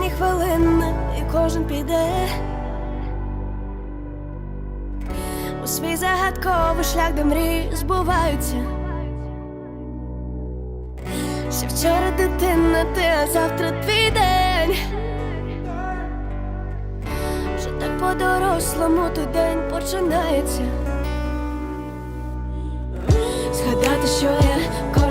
останні хвилини, і кожен піде у свій загадковий шлях, де мрії збуваються. Ще вчора дитина, ти, а завтра твій день. Вже так по-дорослому той день починається. Згадати, що є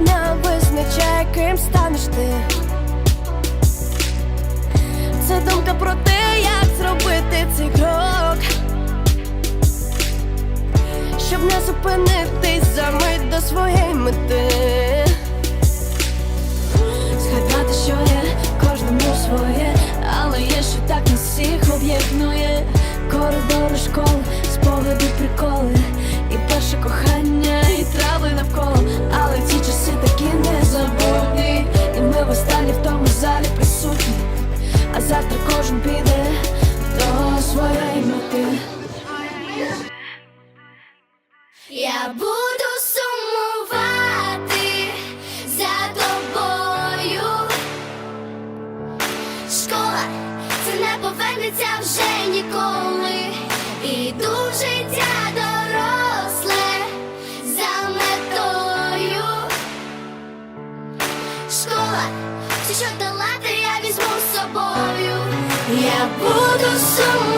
Одна визначає, ким станеш ти. Це думка про те, А завтра кожен піде до своєї мети. Я буду сумувати за тобою. Школа це не повернеться вже ніколи. Все, що